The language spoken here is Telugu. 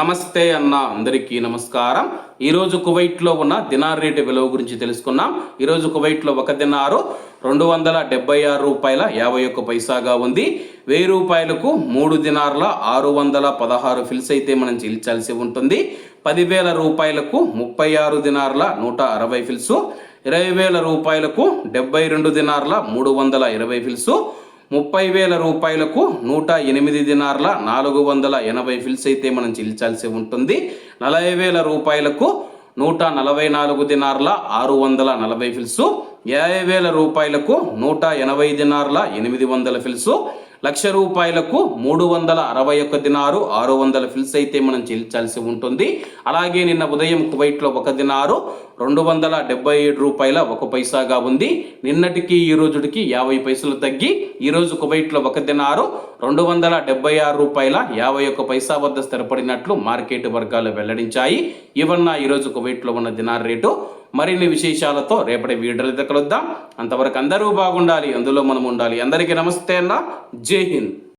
నమస్తే అన్న అందరికీ నమస్కారం. ఈరోజు కువైట్లో ఉన్న దినార్ రేటు విలువ గురించి తెలుసుకున్నాం. ఈరోజు కువైట్లో ఒక దినారు రెండు వందల డెబ్బై ఆరు రూపాయల యాభై ఒక్క పైసాగా ఉంది. వెయ్యి రూపాయలకు మూడు దినార్ల ఆరు వందల పదహారు ఫిల్స్ అయితే మనం చెల్లించాల్సి ఉంటుంది. పదివేల రూపాయలకు ముప్పై ఆరు దినార్ల నూట అరవై ఫిల్సు ఇరవై వేల రూపాయలకు డెబ్బై రెండు దినార్ల మూడు వందల ఇరవై ఫిల్సు ముప్పై వేల రూపాయలకు నూట ఎనిమిది దినార్ల నాలుగు వందల ఎనభై ఫిల్స్ అయితే మనం చెల్లించాల్సి ఉంటుంది. నలభై వేల రూపాయలకు నూట నలభై నాలుగు దినార్ల ఆరు వందల నలభై ఫిల్సు. యాభై వేల రూపాయలకు నూట ఎనభై దినార్ల ఎనిమిది వందల ఫిల్సు. లక్ష రూపాయలకు మూడు వందల అరవై ఒక్క దినారు ఆరు వందల ఫిల్స్ అయితే మనం చెల్లించాల్సి ఉంటుంది. అలాగే నిన్న ఉదయం కువైట్లో ఒక దినారు రెండు వందల డెబ్బై ఏడు రూపాయల ఒక పైసాగా ఉంది. నిన్నటికి ఈ రోజుకి యాభై పైసలు తగ్గి ఈరోజు కువైట్లో ఒక దినారు రెండు వందల డెబ్బై ఆరు రూపాయల యాభై ఒక్క పైసా వద్ద స్థిరపడినట్లు మార్కెట్ వర్గాలు వెల్లడించాయి. ఈవన్న ఈరోజు కువైట్లో ఉన్న దినార్ రేటు. మరిన్ని విశేషాలతో రేపటి వీడియోలు కలుద్దాం. అంతవరకు అందరూ బాగుండాలి. అందులో మనం ఉండాలి. అందరికీ నమస్తే అన్న. జై హింద్.